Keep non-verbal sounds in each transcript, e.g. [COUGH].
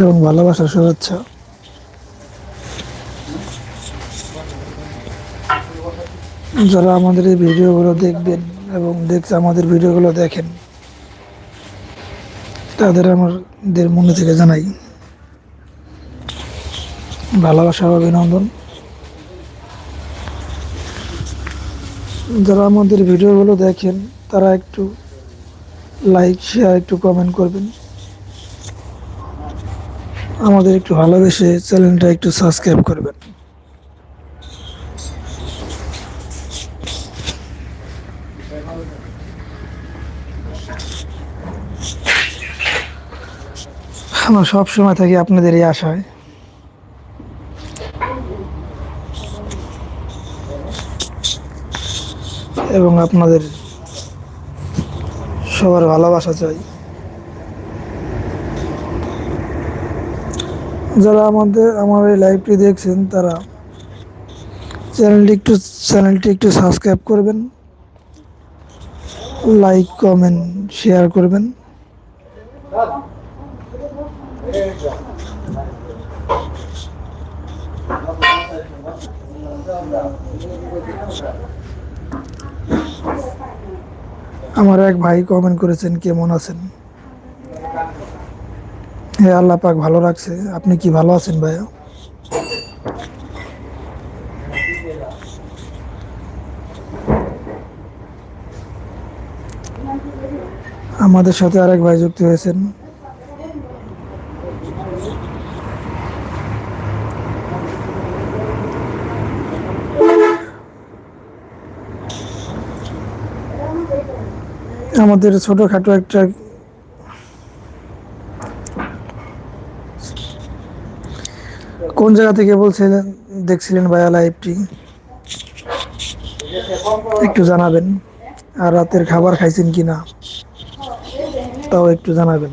এবং ভালোবাসার শুভেচ্ছা। যারা আমাদের এই ভিডিওগুলো দেখবেন এবং দেখছে আমাদের ভিডিওগুলো দেখেন, তাদের আমাদের মনে থেকে জানাই ভালোবাসা অভিনন্দন। যারা আমাদের ভিডিওগুলো দেখেন, তারা একটু লাইক শেয়ার একটু কমেন্ট করবেন। আমাদের একটু ভালোবেসে চ্যানেলটা একটু সাবস্ক্রাইব করবেন। আমরা সব সময় থাকি আপনাদের এই আশায়। এবং আপনাদের সবার ভালোবাসা চাই। যারা আমাদের, আমার এই লাইভটি দেখছেন, তারা চ্যানেলটি একটু চ্যানেলটি একটু সাবস্ক্রাইব করবেন লাইক কমেন্ট শেয়ার করবেন। আমার এক ভাই কমেন্ট করেছেন, কেমন আছেন? হ্যাঁ আল্লাহ পাক ভালো রাখছে। আপনি কি ভালো আছেন ভাইয়া? আমাদের সাথে আরেক ভাই যুক্ত হয়েছেন। আমাদের ছোটখাটো একটা কোন জায়গা থেকে বলছিলেন, দেখছিলেন ভাইয়া লাইভটি একটু জানাবেন, আর রাতের খাবার খাইছেন কি না তাও একটু জানাবেন।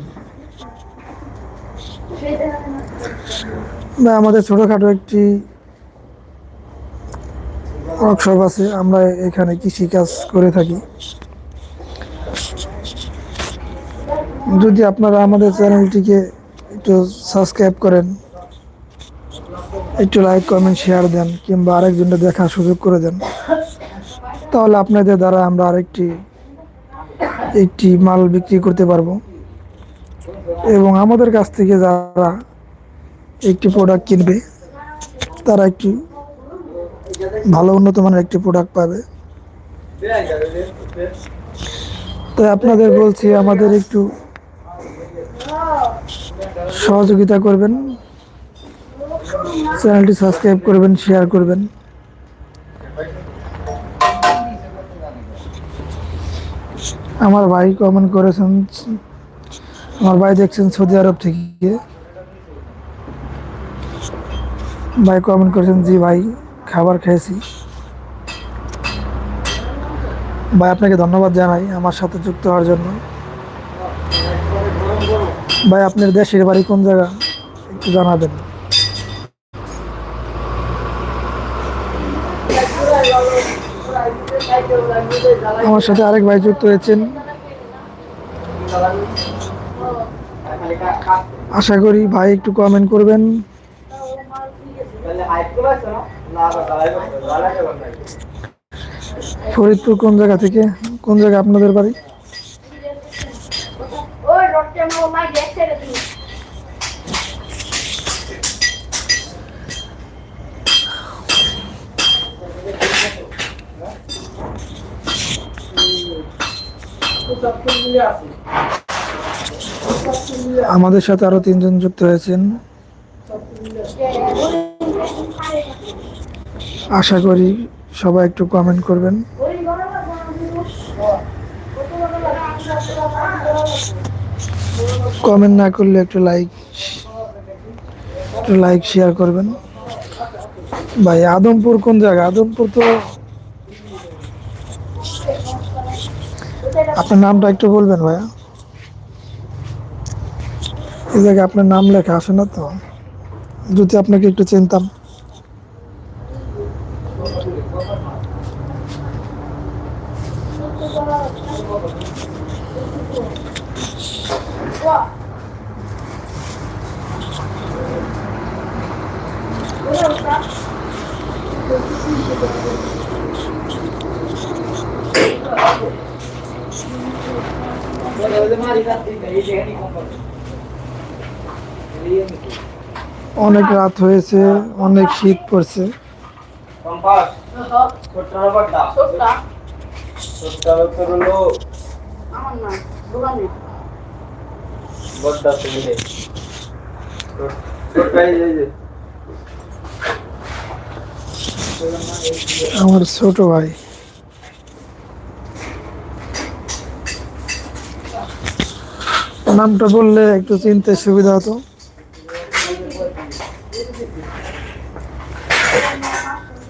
না আমাদের ছোটখাটো একটি ওয়ার্কশপ আছে, আমরা এখানে কৃষি কাজ করে থাকি। যদি আপনারা আমাদের চ্যানেলটিকে একটু সাবস্ক্রাইব করেন একটু লাইক কমেন্ট শেয়ার দেন, কিংবা আরেকজনকে দেখার সুযোগ করে দেন। তাহলে আপনাদের দ্বারা আমরা আরেকটি, একটি মাল বিক্রি করতে পারব। এবং আমাদের কাছ থেকে যারা একটি প্রোডাক্ট কিনবে, তারা একটি ভালো, উন্নত মানের একটি প্রোডাক্ট পাবে। তাই আপনাদের বলছি, আমাদের একটু সহযোগিতা করবেন। চ্যানেলটি সাবস্ক্রাইব করবেন, শেয়ার করবেন। আমার ভাই কমেন্ট করেছেন, আমার ভাই দেখছেন সৌদি আরব থেকে। ভাই কমেন্ট করেছেন, জি ভাই, খাবার খেয়েছি। ভাই, আপনাকে ধন্যবাদ জানাই আমার সাথে যুক্ত হওয়ার জন্য। ভাই, আপনার দেশের বাড়ি কোন জায়গা? একটু জানাবেন। আমার সাথে আরেক ভাই যুক্ত হয়েছেন। আশা করি ভাই একটু কমেন্ট করবেন। ফরিদপুর কোন জায়গা থেকে? কোন জায়গা আপনাদের বাড়ি ওই রোডটা আমার মা গেছে রে তুমি আমাদের সাথে আরও তিনজন যুক্ত হয়েছেন। আশা করি সবাই একটু কমেন্ট করবেন। কমেন্ট না করলে একটু লাইক একটু লাইক শেয়ার করবেন। ভাই, আদমপুর কোন জায়গা? আদমপুর তো আপনার নামটা একটু বলবেন ভাইয়া? এই জায়গায় আপনার নাম লেখা আসে না তো? যদি আপনাকে একটু চিনতাম অনেক রাত হয়েছে অনেক শীত পড়ছে। আমার ছোট ভাই। নামটা বললে একটু চিনতে সুবিধা হতো।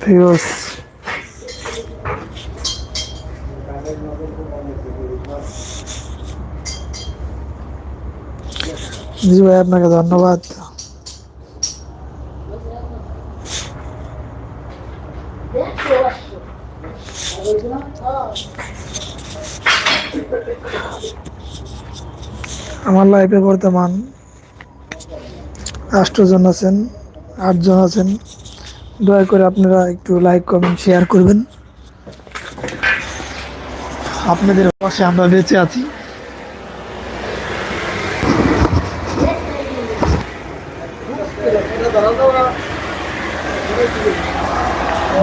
ফিরোজ জি ভাই আপনাকে ধন্যবাদ আমার লাইফে বর্তমান আটজন আছেন আটজন আছেন। দয়া করে আপনারা একটু লাইক কমেন্ট শেয়ার করবেন। আপনাদের পাশে আমরা বেঁচে আছি।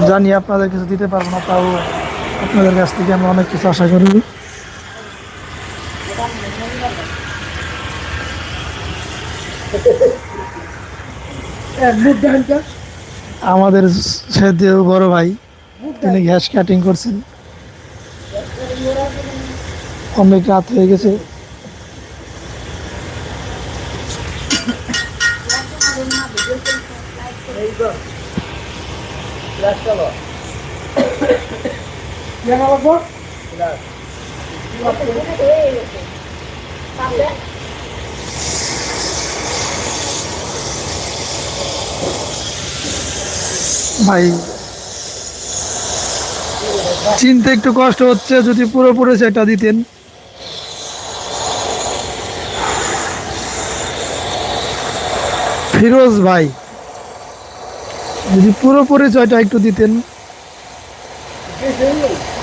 জানি আপনাদের কিছু দিতে পারব না, তাও আপনাদের কাছ থেকে আমরা অনেক কিছু আশা করি। আমাদের সাথে বড় ভাই তিনি গ্যাস কাটিং করছেন। অনেক রাত হয়ে গেছে। গেছে তাহলে ভাই, চিনতে একটু কষ্ট হচ্ছে, যদি পুরোপুরি সেটা দিতেন। ফিরোজ ভাই, যদি পুরো পরিচয়টা একটু দিতেন।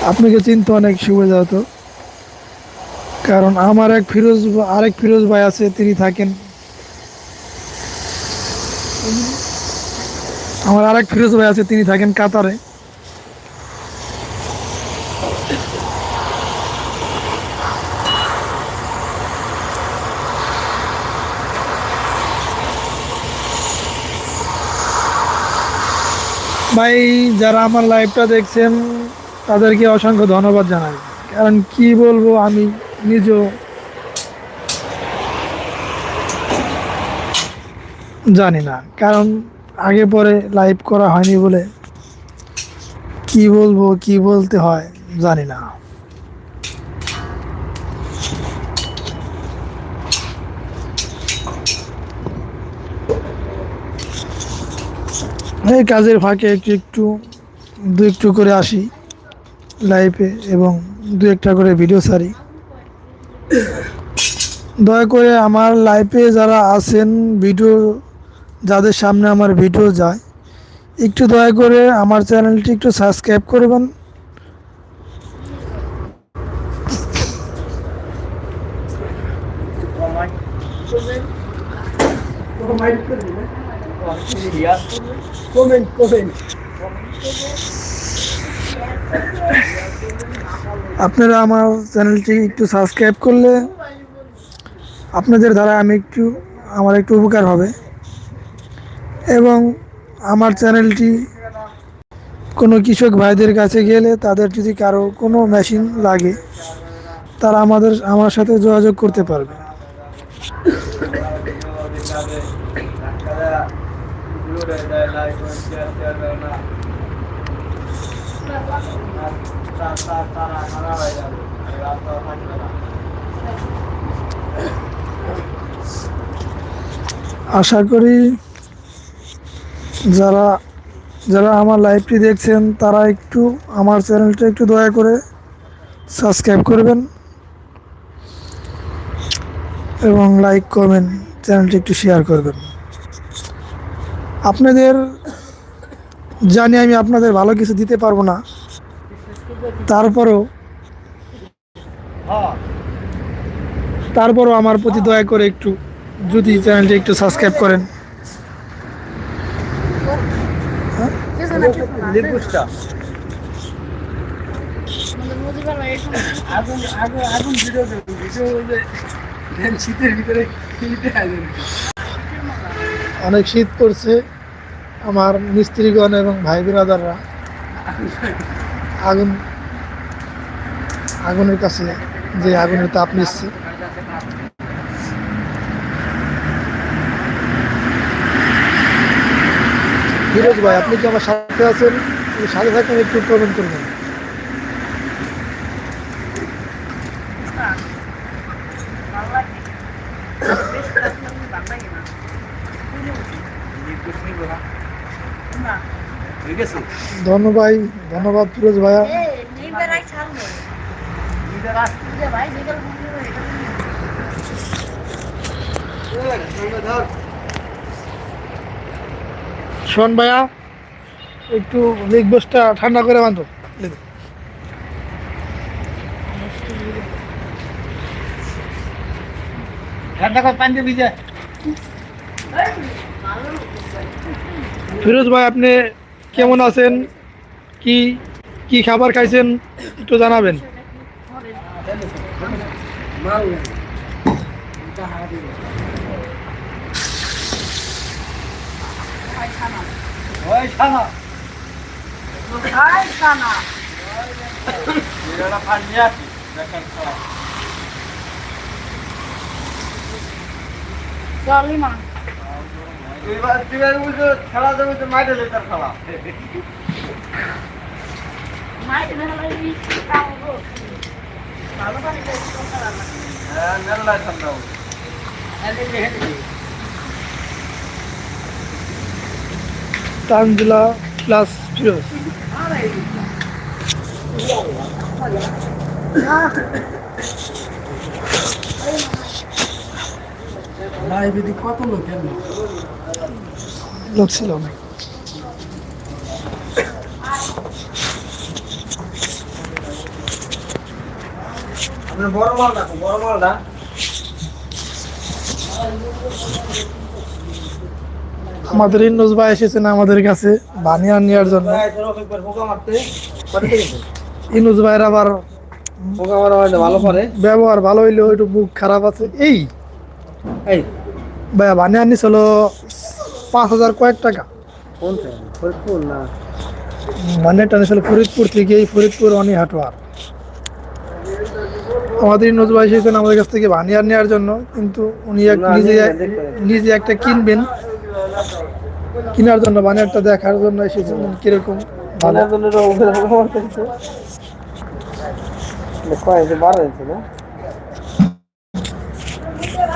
আপনাকে চিনতে অনেক সুবিধা হতো। কারণ আমার এক ফিরোজ, আরেক ফিরোজ ভাই আছে, তিনি থাকেন। আমার আরেক ফিরোজ ভাই আছে, তিনি থাকেন কাতারে। ভাই, যারা আমার লাইভটা দেখছেন, তাদেরকে অসংখ্য ধন্যবাদ জানাই। কারণ কি বলব, আমি নিজেও জানি না। কারণ আগে পরে লাইভ করা হয়নি বলে কি বলব, কি বলতে হয় জানি না। এই কাজের ফাঁকে একটু একটু, দু একটু করে আসি লাইভে এবং দু একটা করে ভিডিও ছাড়ি। দয়া করে আমার লাইফে যারা আছেন ভিডিও যাদের সামনে আমার ভিডিও যায় একটু দয়া করে আমার চ্যানেলটি একটু সাবস্ক্রাইব করবেন। আপনারা আমার চ্যানেলটি একটু সাবস্ক্রাইব করলে আপনাদের দ্বারা আমি একটু আমার একটু উপকার হবে। এবং আমার চ্যানেলটি কোনো কৃষক ভাইদের কাছে গেলে তাদের যদি কারও কোনো মেশিন লাগে, তারা আমাদের, আমার সাথে যোগাযোগ করতে পারবে। আশা করি যারা যারা আমার লাইভটি দেখছেন, তারা একটু আমার চ্যানেলটা একটু দয়া করে সাবস্ক্রাইব করবেন এবং লাইক করবেন চ্যানেলটি একটু শেয়ার করবেন। আপনাদের জানি আমি আপনাদের ভালো কিছু দিতে পারব না। তারপরও তারপরও আমার প্রতি দয়া করে একটু যদি চ্যানেলটি একটু সাবস্ক্রাইব করেন। লিপুসটা মুজিবার ভাই এসব আগুন আগুন আগুন ভিডিও ভিডিও ওই যে দেন শীতের ভিতরে অনেক শীত পড়ছে আমার মিস্ত্রিগণ এবং ভাই বিরাদাররা আগুন আগুনের কাছে যে আগুনের তাপ নিচ্ছে। ফিরোজ ভাই, আপনি কি আমার সাথে আছেন? সাথে থাকেন একটু কমেন্ট করবেন ধন্যবাদ ধন্যবাদ ফিরোজ ভাইয়া। ভাই শোন ভাইয়া একটু বিগ বসটা ঠান্ডা করে বাঁধো। ফিরোজ ভাই আপনি কেমন আছেন? কি কি খাবার খাইছেন? একটু জানাবেন ওই ছানা ভাই কানা এটা পানি আছে দেখেন খাওয়া চলি মা এবার তুই বুঝো খেলা যাবে তো মাইরে লেটার খেলা। মাই না লাগি কাম গো ভালো পানি খাই হ্যাঁ নেলা ঠান্ডা তানজিলা প্লাস ফিরোজ কত লোক লোক ছিল না আপনি বড় মাল রাখো বড় মালটা। আমাদের ইন্নুজ ভাই এসেছেন আমাদের কাছে বানিয়ান নেওয়ার জন্য। ইনুজ ভাইয়ের আবার পোকা মারা না ভালো ব্যবহার ভালো হইলেও একটু মুখ খারাপ আছে। এই এই। ভাইয়া বানিয়ান নিছিল পাঁচ হাজার কয়েক টাকা। কোন ফরিদপুর না? মানেটা নিছিল ফরিদপুর থেকে এই ফরিদপুর অনি হাটোয়ার আমাদের ইনুজ ভাই এসেছেন আমাদের কাছ থেকে বানিয়ার নেওয়ার জন্য কিন্তু উনি এক নিজে। নিজে একটা কিনবেন। কেনার জন্য বানিয়ারটা দেখার জন্য এসেছেন কীরকম? ভালোর জন্য বারো আছে না?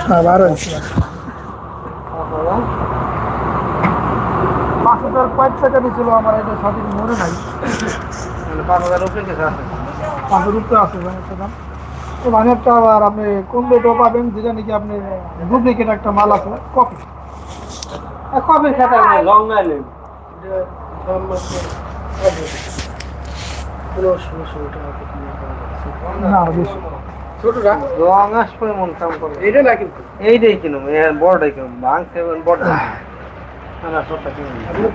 হ্যাঁ বারো ইঞ্চি। পাঁচ হাজার কয়েক টাকা নিয়েছিল আমার এটা সঠিক মনে নাই। মানে পাঁচ হাজার কিছু আছে। পাঁচ রুপে আছে বানিয়ারটা দাম। তো আবার আপনি কোন রেটও পাবেন যেটা নাকি আপনি ডুপ্লিকেট একটা মাল আছে কপি কবে খাতা না ছোটটা রং আসবে মন কাম করে না কিন্তু। এইটাই কিনুম এর বড়টাই কিনুম ভাঙছে বড়টা না ছোটটা কিনুম। আপনি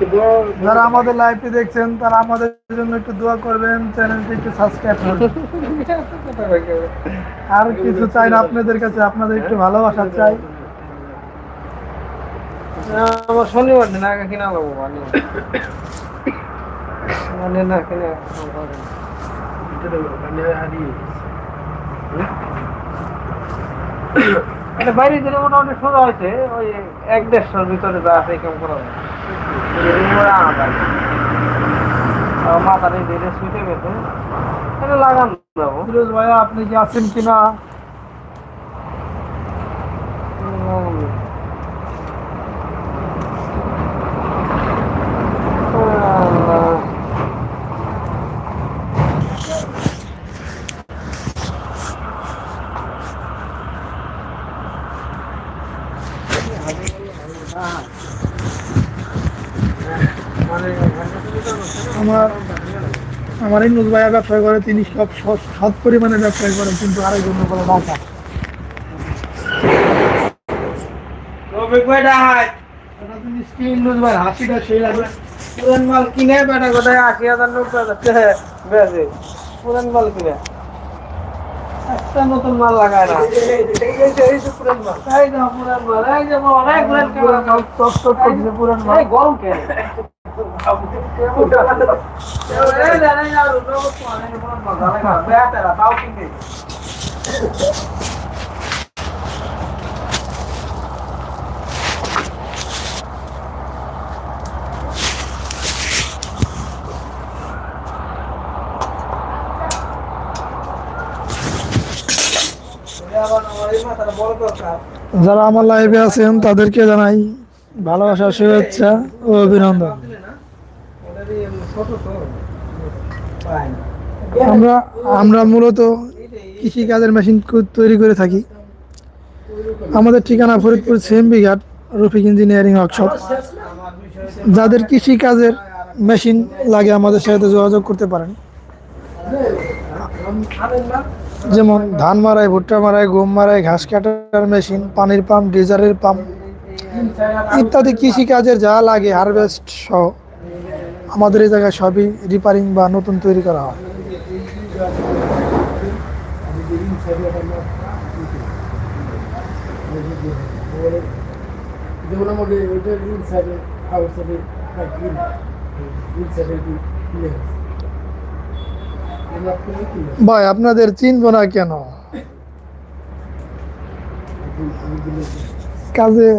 যারা আমাদের লাইভটি দেখছেন তারা আমাদের জন্য একটু দোয়া করবেন চ্যানেলটি একটু সাবস্ক্রাইব করবেন। [LAUGHS] আর কিছু চাই না আপনাদের কাছে আপনাদের একটু ভালোবাসা চাই। মানে মানে বাইরে দিলে মোটামুটি সোজা হয়েছে, ওই এক দেড়শোর ভিতরে যা আছে কেমন করা এই দিলে শুইতে গেছে লাগান আপনি কি আছেন কিনা? আমার ইন্দুস ভাইয়া ব্যবসা করে তিনি সব সৎ পরিমাণে ব্যবসা করেন কিন্তু আরেকজন হাসিটা সেই লাগে। পুরান মাল কিনে বেটা কোথায়? আশি হাজার নব্বই হাজার। পুরান মাল কিনে। একটা নতুন মাল লাগায় না। পুরান মাল পুরান মাল এই যে অনেক পুরান মাল গরম কিনে? যারা আমার লাইভে আছেন তাদেরকে জানাই ভালোবাসা শুভেচ্ছা ও অভিনন্দন। আমরা আমরা মূলত কৃষি কাজের মেশিন তৈরি করে থাকি। আমাদের ঠিকানা ফরিদপুর সেমবি ঘাট রফিক ইঞ্জিনিয়ারিং ওয়ার্কশপ যাদের কৃষি কাজের মেশিন লাগে আমাদের সাথে যোগাযোগ করতে পারেন। যেমন ধান মারাই, ভুট্টা মারাই, গম মারাই, ঘাস কাটার মেশিন পানির পাম্প ডিজারের পাম্প ইত্যাদি কৃষি কাজের যা লাগে হারভেস্ট সহ। আমাদের এই জায়গায় সবই রিপারিং বা নতুন তৈরি করা হয়। যেমন আমাকে ওইটার ইনসাইডে আউটসাইডে গ্রিন ইনসাইডে ভাই আপনাদের চিনবো না কেন? কাজে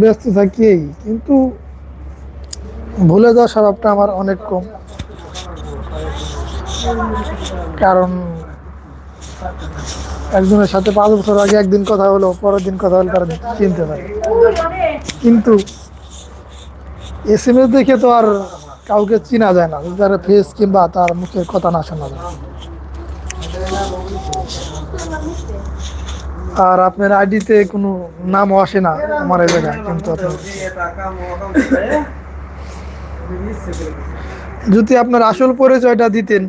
ব্যস্ত থাকি কিন্তু ভুলে যাওয়ার স্বভাবটা আমার অনেক কম। কারণ একজনের সাথে পাঁচ বছর আগে একদিন কথা হলো, পরের দিন কথা হলো, তারা চিনতে পারে। কিন্তু এস এম এস দেখে তো আর কাউকে চিনা যায় না তার ফেস কিংবা তার মুখের কথা না শোনা যায়। আর আপনার আইডিতে কোনো নামও আসে না আমার জায়গায় কিন্তু যদি আপনার আসল পরিচয়টা দিতেন।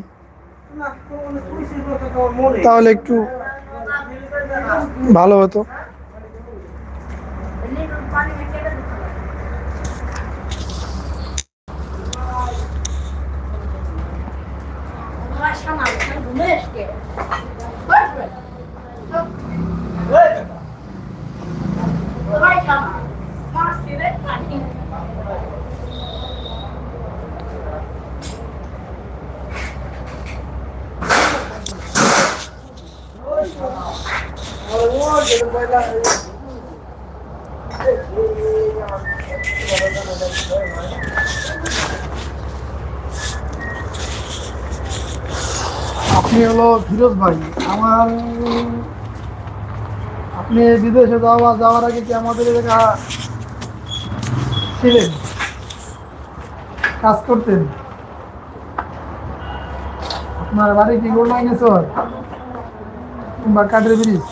তাহলে একটু ভালো হতো। পানি মিশিয়ে আপনি হলো ফিরোজ ভাই। আমার আপনি বিদেশে যাওয়া যাওয়ার আগে কি আমাদের এলাকা ছিলেন? কাজ করতেন? আপনার বাড়ি কি গোল লাইনে চর? কিংবা কাঠের ব্রিজ?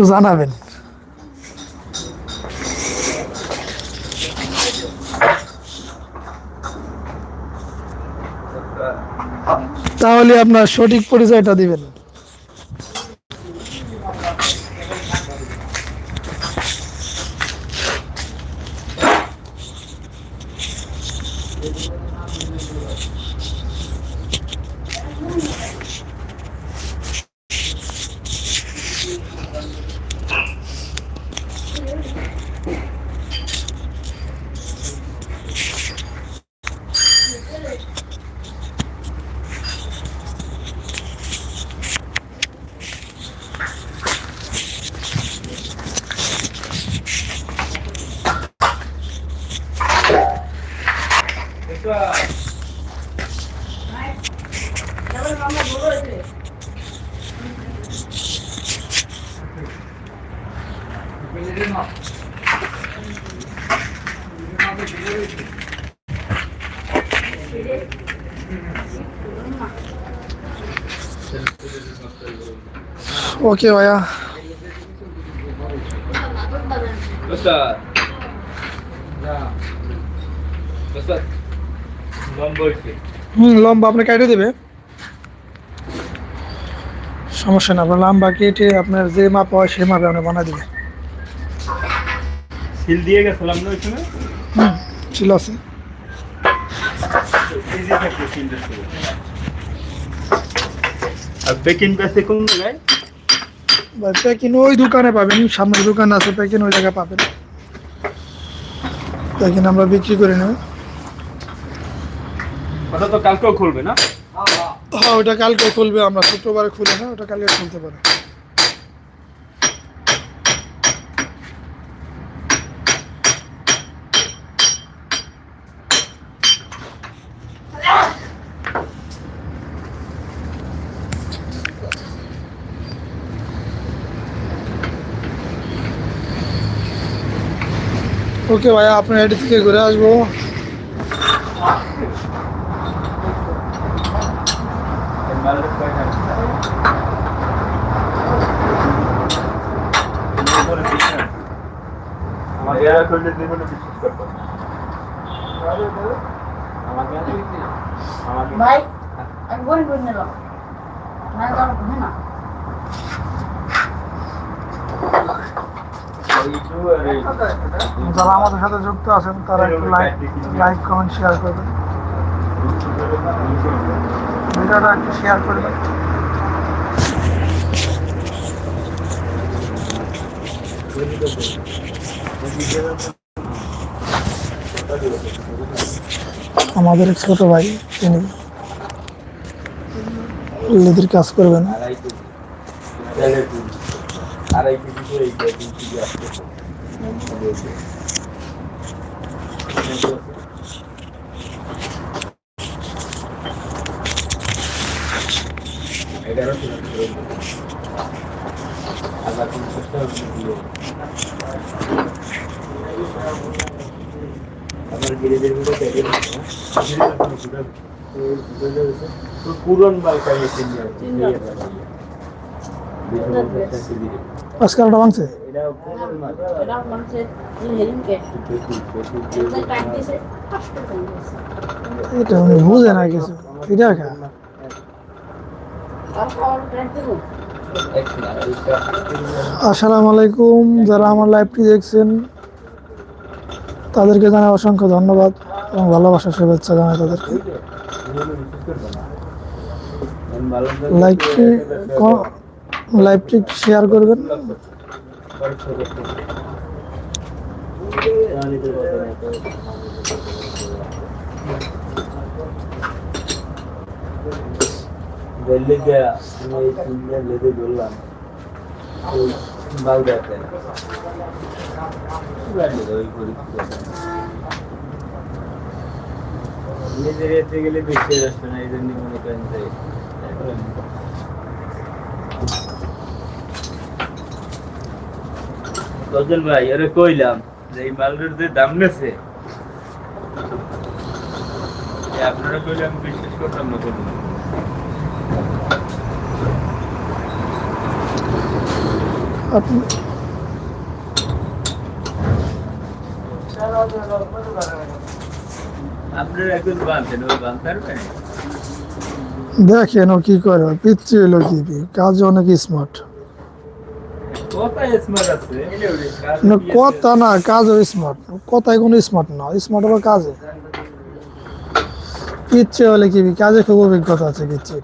একটু জানাবেন। তাহলে আপনার সঠিক পরিচয়টা দিবেন। ওকে ভাইয়া হুম লম্বা আপনি কেটে দেবে। সমস্যা না আপনার লম্বা কেটে আপনার যে মাপ হয় সেই মাপে আপনি বানা দিবে সিল দিয়ে গেছিলাম না? ওইখানে হুম ছিল আছে। আর পেকিন পেসে কোন জায়গায়? প্যাকিং ওই দোকানে পাবেন সামনের দোকান আছে প্যাকিং ওই জায়গায় পাবেন। প্যাকিং আমরা বিক্রি করে নেব। ওটা তো কালকেও খুলবে না? হ্যাঁ ওটা কালকে খুলবে আমরা শুক্রবারে খুলে না ওটা কালকে খুলতে পারে। ওকে ভাইয়া আপনার এটি থেকে ঘুরে আসব আমার এরা করলে জীবনে বিশ্বাস করতো না। আমাকে আমাকে ভাই আমি বই করে নিলাম না যাব ঘুমে না এইটু আর এই যারা আমাদের সাথে যুক্ত আছেন, তারা একটু লাইক লাইক কমেন্ট শেয়ার করবেন। ভিডিওটা একটু শেয়ার করবেন। আমাদের ছোট ভাই, তিনি লেদির কাজ করবেন। আড়াই কেজি করে এই তিন কেজি আসছে এগারোশো হাজার পঞ্চাশ টাকা আমার ভিতরে প্যাকেট পুরন আজকালটা ভাঙছে? এটা উনি বুঝে না কিছু। এটা খা আসসালামু আলাইকুম যারা আমার লাইভটি দেখছেন তাদেরকে জানাই অসংখ্য ধন্যবাদ এবং ভালোবাসা শুভেচ্ছা জানাই তাদেরকে। লাইভটি ক- লাইভটি শেয়ার করবেন। বললে গিয়া আমি এই তিনটা লেদে ধরলাম। করি নিজের এতে গেলে বেশি আসবে না, এই জন্য মনে করেন যে গজল ভাই, ওরে কইলাম যে এই মালটার যে দাম নেছে আপনারা কইলে আমি বিশ্বাস করতাম না দেখেন কি করে পিচ্ছি হলো কি কি কাজ অনেক স্মার্ট কথা না কাজও স্মার্ট কথায় কোনো স্মার্ট না স্মার্ট হলো কাজে? পিচ্ছে হলে কি কাজে খুব অভিজ্ঞতা আছে পিচ্ছে